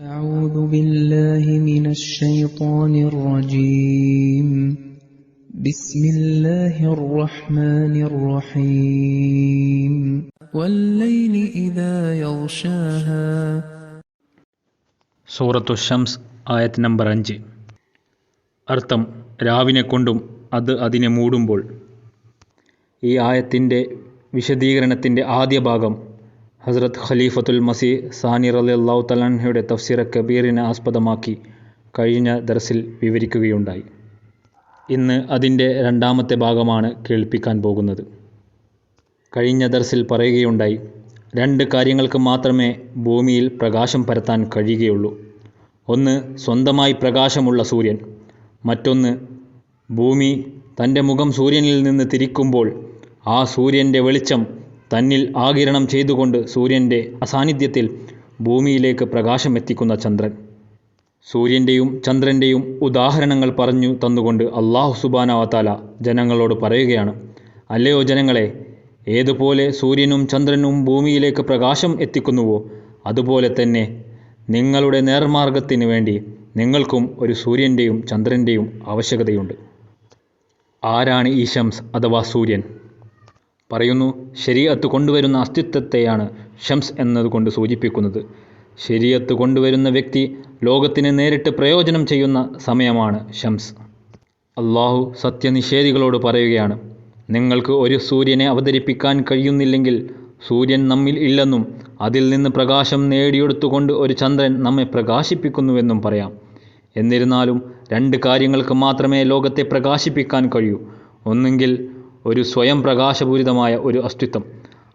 أعوذ بالله من الشيطان الرجيم بسم الله الرحمن الرحيم والليل إذا يغشاها സൂറത്തു ഷംസ് ആയത്ത് നമ്പർ അഞ്ച് അർത്ഥം രാവിനെ കൊണ്ടും അത് അതിനെ മൂടുമ്പോൾ ഈ ആയത്തിൻ്റെ വിശദീകരണത്തിൻ്റെ ആദ്യ ഭാഗം ഹസ്രത്ത് ഖലീഫത്തുൽ മസി സാനി റലി അള്ളാഹു തലാൻഹയുടെ തഫ്സീർ കബീറിനെ ആസ്പദമാക്കി കഴിഞ്ഞ ദർസിൽ വിവരിക്കുകയുണ്ടായി. ഇന്ന് അതിന്റെ രണ്ടാമത്തെ ഭാഗമാണ് കേൾപ്പിക്കാൻ പോകുന്നത്. കഴിഞ്ഞ ദർസിൽ പറയുകയുണ്ടായി രണ്ട് കാര്യങ്ങൾക്ക് മാത്രമേ ഭൂമിയിൽ പ്രകാശം പരത്താൻ കഴിയുകയുള്ളൂ. ഒന്ന് സ്വന്തമായി പ്രകാശമുള്ള സൂര്യൻ. മറ്റൊന്ന് ഭൂമി തന്റെ മുഖം സൂര്യനിൽ നിന്ന് തിരിക്കുമ്പോൾ ആ സൂര്യന്റെ വെളിച്ചം തന്നിൽ ആകിരണം ചെയ്തുകൊണ്ട് സൂര്യന്റെ അസാന്നിധ്യത്തിൽ ഭൂമിയിലേക്ക് പ്രകാശം എത്തിക്കുന്ന ചന്ദ്രൻ. സൂര്യന്റെയും ചന്ദ്രന്റെയും ഉദാഹരണങ്ങൾ പറഞ്ഞു തന്നുകൊണ്ട് അള്ളാഹു സുബാനവത്താല ജനങ്ങളോട് പറയുകയാണ് അല്ലയോ ജനങ്ങളെ ഏതുപോലെ സൂര്യനും ചന്ദ്രനും ഭൂമിയിലേക്ക് പ്രകാശം എത്തിക്കുന്നുവോ അതുപോലെ തന്നെ നിങ്ങളുടെ നേർമാർഗത്തിന് വേണ്ടി നിങ്ങൾക്കും ഒരു സൂര്യന്റെയും ചന്ദ്രന്റെയും ആവശ്യകതയുണ്ട്. ആരാണ് ഈ ശംസ് അഥവാ സൂര്യൻ? പറയുന്നു ശരീഅത്ത് കൊണ്ടുവരുന്ന അസ്തിത്വത്തെയാണ് ഷംസ് എന്നതുകൊണ്ട് സൂചിപ്പിക്കുന്നത്. ശരീഅത്ത് കൊണ്ടുവരുന്ന വ്യക്തി ലോകത്തിന് നേരിട്ട് പ്രയോജനം ചെയ്യുന്ന സമയമാണ് ഷംസ്. അള്ളാഹു സത്യനിഷേധികളോട് പറയുകയാണ് നിങ്ങൾക്ക് ഒരു സൂര്യനെ അവതരിപ്പിക്കാൻ കഴിയുന്നില്ലെങ്കിൽ സൂര്യൻ നമ്മിൽ ഇല്ലെന്നും അതിൽ നിന്ന് പ്രകാശം നേടിയെടുത്തുകൊണ്ട് ഒരു ചന്ദ്രൻ നമ്മെ പ്രകാശിപ്പിക്കുന്നുവെന്നും പറയാം. എന്നിരുന്നാലും രണ്ട് കാര്യങ്ങൾക്ക് മാത്രമേ ലോകത്തെ പ്രകാശിപ്പിക്കാൻ കഴിയൂ. ഒന്നെങ്കിൽ ഒരു സ്വയം പ്രകാശപൂരിതമായ ഒരു അസ്തിത്വം.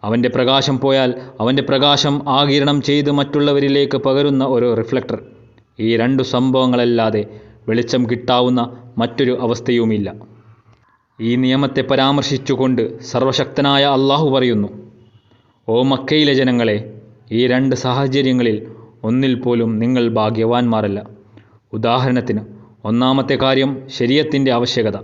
അവന്റെ പ്രകാശം പോയാൽ അവന്റെ പ്രകാശം ആകിരണം ചെയ്ത് മറ്റുള്ളവരിലേക്ക് പകരുന്ന ഒരു റിഫ്ലക്ടർ. ഈ രണ്ടു സംഭവങ്ങളല്ലാതെ വെളിച്ചം കിട്ടാവുന്ന മറ്റൊരു അവസ്ഥയുമില്ല. ഈ നിയമത്തെ പരാമർശിച്ചുകൊണ്ട് സർവശക്തനായ അള്ളാഹു പറയുന്നു ഓ മക്കയിലെ ജനങ്ങളെ ഈ രണ്ട് സാഹചര്യങ്ങളിൽ ഒന്നിൽ പോലും നിങ്ങൾ ഭാഗ്യവാന്മാരല്ല. ഉദാഹരണത്തിന് ഒന്നാമത്തെ കാര്യം ശരീരത്തിന്റെ ആവശ്യകത.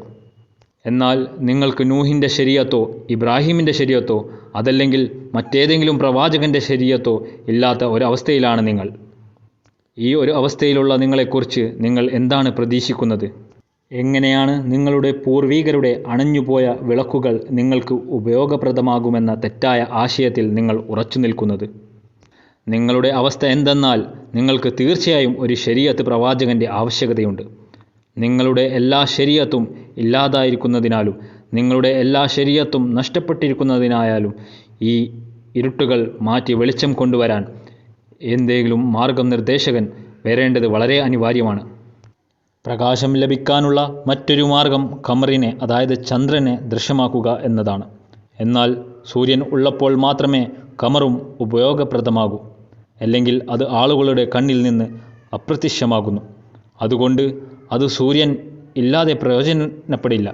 എന്നാൽ നിങ്ങൾക്ക് നൂഹിന്റെ ശരീരത്തോ ഇബ്രാഹിമിന്റെ ശരീരത്തോ അതല്ലെങ്കിൽ മറ്റേതെങ്കിലും പ്രവാചകന്റെ ശരീരത്തോ ഇല്ലാത്ത ഒരവസ്ഥയിലാണ് നിങ്ങൾ. ഈ ഒരു അവസ്ഥയിലുള്ള നിങ്ങളെക്കുറിച്ച് നിങ്ങൾ എന്താണ് പ്രതീക്ഷിക്കുന്നത്? എങ്ങനെയാണ് നിങ്ങളുടെ പൂർവീകരുടെ അണഞ്ഞുപോയ വിളക്കുകൾ നിങ്ങൾക്ക് ഉപയോഗപ്രദമാകുമെന്ന തെറ്റായ ആശയത്തിൽ നിങ്ങൾ ഉറച്ചു നിൽക്കുന്നത്? നിങ്ങളുടെ അവസ്ഥ എന്തെന്നാൽ നിങ്ങൾക്ക് തീർച്ചയായും ഒരു ശരീരത്ത് പ്രവാചകന്റെ ആവശ്യകതയുണ്ട്. നിങ്ങളുടെ എല്ലാ ശരീരത്തും ഇല്ലാതായിരിക്കുന്നതിനാലും നിങ്ങളുടെ എല്ലാ ശരീരത്തും നഷ്ടപ്പെട്ടിരിക്കുന്നതിനായാലും ഈ ഇരുട്ടുകൾ മാറ്റി വെളിച്ചം കൊണ്ടുവരാൻ എന്തെങ്കിലും മാർഗനിർദ്ദേശകൻ വരേണ്ടത് വളരെ അനിവാര്യമാണ്. പ്രകാശം ലഭിക്കാനുള്ള മറ്റൊരു മാർഗം കമറിനെ അതായത് ചന്ദ്രനെ ദൃശ്യമാക്കുക എന്നതാണ്. എന്നാൽ സൂര്യൻ ഉള്ളപ്പോൾ മാത്രമേ കമറും ഉപയോഗപ്രദമാകൂ അല്ലെങ്കിൽ അത് ആളുകളുടെ കണ്ണിൽ നിന്ന് അപ്രത്യക്ഷമാകുന്നു. അതുകൊണ്ട് അത് സൂര്യൻ ഇല്ലാതെ പ്രയോജനപ്പെടില്ല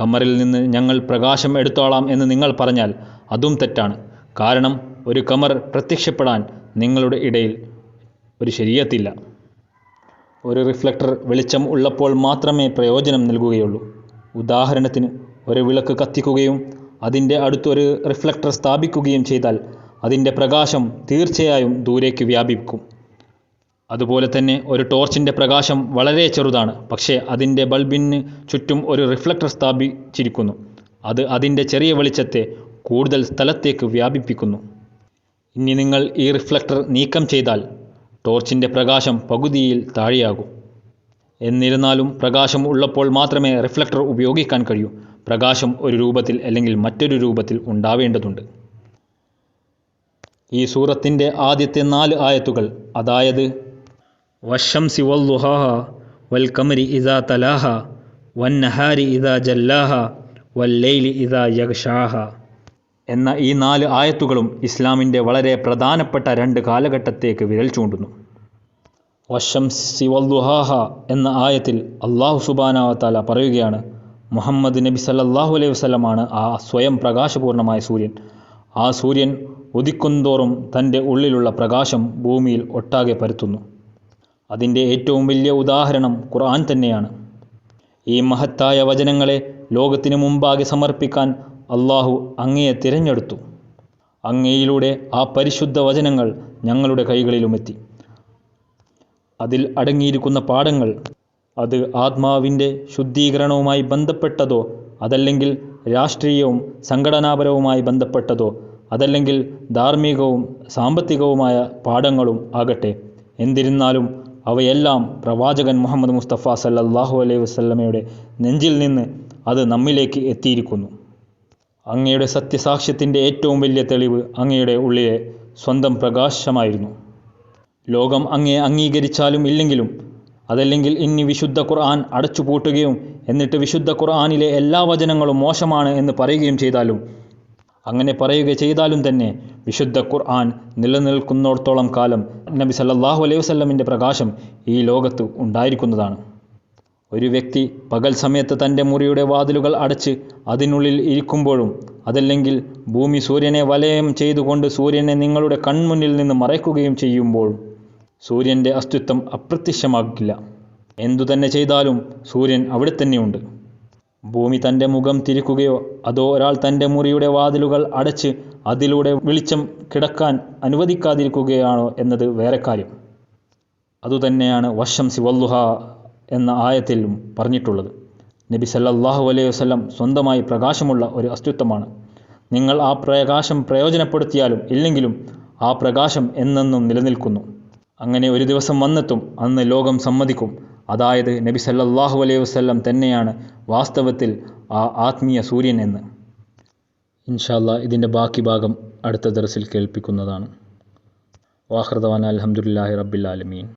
കമറിൽ നിന്ന് ഞങ്ങൾ പ്രകാശം എടുത്തോളാം എന്ന് നിങ്ങൾ പറഞ്ഞാൽ അതും തെറ്റാണ്. കാരണം ഒരു കമർ പ്രത്യക്ഷപ്പെടാൻ നിങ്ങളുടെ ഇടയിൽ ഒരു ശരീരത്തില്ല. ഒരു റിഫ്ലക്ടർ വെളിച്ചം ഉള്ളപ്പോൾ മാത്രമേ പ്രയോജനം നൽകുകയുള്ളൂ. ഉദാഹരണത്തിന് ഒരു വിളക്ക് കത്തിക്കുകയും അതിന്റെ അടുത്തൊരു റിഫ്ലക്ടർ സ്ഥാപിക്കുകയും ചെയ്താൽ അതിന്റെ പ്രകാശം തീർച്ചയായും ദൂരേക്ക് വ്യാപിക്കും. അതുപോലെ തന്നെ ഒരു ടോർച്ചിന്റെ പ്രകാശം വളരെ ചെറുതാണ്. പക്ഷേ അതിന്റെ ബൾബിന് ചുറ്റും ഒരു റിഫ്ലക്ടർ സ്ഥാപിച്ചിരിക്കുന്നു. അത് അതിന്റെ ചെറിയ വെളിച്ചത്തെ കൂടുതൽ സ്ഥലത്തേക്ക് വ്യാപിപ്പിക്കുന്നു. ഇനി നിങ്ങൾ ഈ റിഫ്ലക്ടർ നീക്കം ചെയ്താൽ ടോർച്ചിന്റെ പ്രകാശം പകുതിയിൽ താഴെയാകും. എന്നിരുന്നാലും പ്രകാശം ഉള്ളപ്പോൾ മാത്രമേ റിഫ്ലക്ടർ ഉപയോഗിക്കാൻ കഴിയൂ. പ്രകാശം ഒരു രൂപത്തിൽ അല്ലെങ്കിൽ മറ്റൊരു രൂപത്തിൽ ഉണ്ടാവേണ്ടതുണ്ട്. ഈ സൂറത്തിന്റെ ആദ്യത്തെ നാല് ആയത്തുകൾ അതായത് വശംസി വല്ലുഹാഹ വൽ കമരി ഇദാ തലാഹ إذا جلاها والليل ഇദാ യഗ്ഷാഹ എന്ന ഈ നാല് ആയത്തുകളും ഇസ്ലാമിന്റെ വളരെ പ്രധാനപ്പെട്ട രണ്ട് കാലഘട്ടത്തേക്ക് വിരൽ ചൂണ്ടുന്നു. വശം സിവൽദുഹാഹ എന്ന ആയത്തിൽ അള്ളാഹു സുബാനാവത്താല പറയുകയാണ് മുഹമ്മദ് നബി സല്ലാഹു അലൈഹി വസ്ലമാണ് ആ സ്വയം പ്രകാശപൂർണമായ സൂര്യൻ. ആ സൂര്യൻ ഉദിക്കുന്തോറും തന്റെ ഉള്ളിലുള്ള പ്രകാശം ഭൂമിയിൽ ഒട്ടാകെ പരത്തുന്നു. അതിന്റെ ഏറ്റവും വലിയ ഉദാഹരണം ഖുർആൻ തന്നെയാണ്. ഈ മഹത്തായ വചനങ്ങളെ ലോകത്തിനു മുമ്പാകെ സമർപ്പിക്കാൻ അള്ളാഹു അങ്ങയെ തിരഞ്ഞെടുത്തു. അങ്ങയിലൂടെ ആ പരിശുദ്ധ വചനങ്ങൾ ഞങ്ങളുടെ കൈകളിലുമെത്തി. അതിൽ അടങ്ങിയിരിക്കുന്ന പാഠങ്ങൾ അത് ആത്മാവിന്റെ ശുദ്ധീകരണവുമായി ബന്ധപ്പെട്ടതോ അതല്ലെങ്കിൽ രാഷ്ട്രീയവും സംഘടനാപരവുമായി ബന്ധപ്പെട്ടതോ അതല്ലെങ്കിൽ ധാർമ്മികവും സാമ്പത്തികവുമായ പാഠങ്ങളും ആകട്ടെ. എന്നിരുന്നാലും അവയെല്ലാം പ്രവാചകൻ മുഹമ്മദ് മുസ്തഫ സല്ലാഹു അലൈഹി വസല്ലമയുടെ നെഞ്ചിൽ നിന്ന് അത് നമ്മിലേക്ക് എത്തിയിരിക്കുന്നു. അങ്ങയുടെ സത്യസാക്ഷ്യത്തിന്റെ ഏറ്റവും വലിയ തെളിവ് അങ്ങയുടെ ഉള്ളിലെ സ്വന്തം പ്രകാശമായിരുന്നു. ലോകം അങ്ങയെ അംഗീകരിച്ചാലും ഇല്ലെങ്കിലും അതല്ലെങ്കിൽ ഇനി വിശുദ്ധ ഖുർആൻ അടച്ചുപൂട്ടുകയും എന്നിട്ട് വിശുദ്ധ ഖുർആാനിലെ എല്ലാ വചനങ്ങളും മോശമാണ് എന്ന് പറയുകയും ചെയ്താലും അങ്ങനെ പറയുക ചെയ്താലും തന്നെ വിശുദ്ധ ഖുർആൻ നിലനിൽക്കുന്നിടത്തോളം കാലം നബി സല്ലാഹു അലൈഹി വസ്ലമിന്റെ പ്രകാശം ഈ ലോകത്ത് ഉണ്ടായിരിക്കുന്നതാണ്. ഒരു വ്യക്തി പകൽ സമയത്ത് തന്റെ മുറിയുടെ വാതിലുകൾ അടച്ച് അതിനുള്ളിൽ ഇരിക്കുമ്പോഴും അതല്ലെങ്കിൽ ഭൂമി സൂര്യനെ വലയം ചെയ്തുകൊണ്ട് സൂര്യനെ നിങ്ങളുടെ കൺമുന്നിൽ നിന്ന് മറയ്ക്കുകയും ചെയ്യുമ്പോഴും സൂര്യന്റെ അസ്തിത്വം അപ്രത്യക്ഷമാകില്ല. എന്തു തന്നെ ചെയ്താലും സൂര്യൻ അവിടെ തന്നെയുണ്ട്. ഭൂമി തന്റെ മുഖം തിരിക്കുകയോ അതോ ഒരാൾ തന്റെ മുറിയുടെ വാതിലുകൾ അടച്ച് അതിലൂടെ വെളിച്ചം കിടക്കാൻ അനുവദിക്കാതിരിക്കുകയാണോ എന്നത് വേറെ കാര്യം. അതുതന്നെയാണ് വശം സിവല്ലുഹ എന്ന ആയത്തിലും പറഞ്ഞിട്ടുള്ളത്. നബി സല്ലാഹു അലൈഹി വസ്ലം സ്വന്തമായി പ്രകാശമുള്ള ഒരു അസ്തിത്വമാണ്. നിങ്ങൾ ആ പ്രകാശം പ്രയോജനപ്പെടുത്തിയാലും ഇല്ലെങ്കിലും ആ പ്രകാശം എന്നെന്നും നിലനിൽക്കുന്നു. അങ്ങനെ ഒരു ദിവസം വന്നെത്തും അന്ന് ലോകം സമ്മതിക്കും. അതായത് നബി സല്ലാഹു അലൈഹി വസല്ലം തന്നെയാണ് വാസ്തവത്തിൽ ആ ആത്മീയ സൂര്യൻ എന്ന്. ഇൻഷാല്ല ഇതിന്റെ ബാക്കി ഭാഗം അടുത്ത ദർസിൽ കേൾപ്പിക്കുന്നതാണ്. വാഹൃദവാൻ അലഹമുല്ലാഹി റബ്ബിൽ ആലമീൻ.